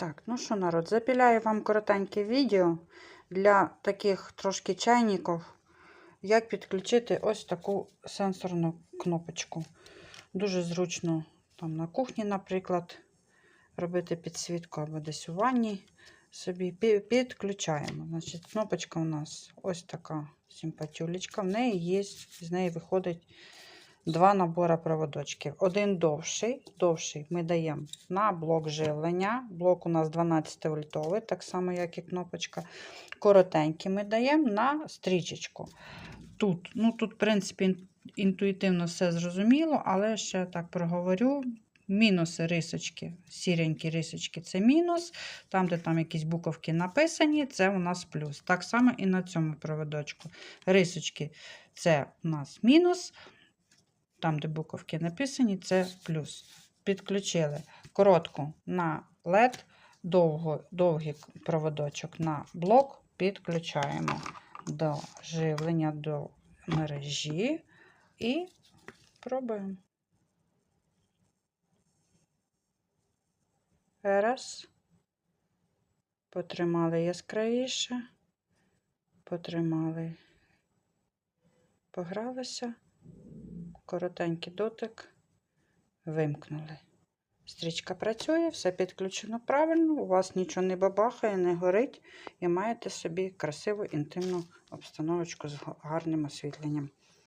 Так, ну що, народ, запіляю вам коротеньке відео для таких трошки чайників, як підключити ось таку сенсорну кнопочку. Дуже зручно там на кухні, наприклад, робити підсвітку або десь у ванні. Собі підключаємо. Значить, кнопочка у нас ось така симпатюлечка. В неї є, з неї виходить два набори проводочків. Один довший. Довший ми даємо на блок живлення. Блок у нас 12 вольтовий, так само, як і кнопочка. Коротенький ми даємо на стрічечку. Тут, ну тут, в принципі, інтуїтивно все зрозуміло, але ще так проговорю. Мінуси рисочки, сіренькі рисочки це мінус. Там, де там якісь буковки написані, це у нас плюс. Так само і на цьому проводочку. Рисочки це у нас мінус. Там, де буковки написані, це плюс. Підключили коротку на LED, довго, довгий проводочок на блок. Підключаємо до живлення до мережі і пробуємо. Раз. Потримали яскравіше, потримали, погралися, коротенький дотик, вимкнули. Стрічка працює, все підключено правильно, у вас нічого не бабахає, не горить, і маєте собі красиву інтимну обстановочку з гарним освітленням.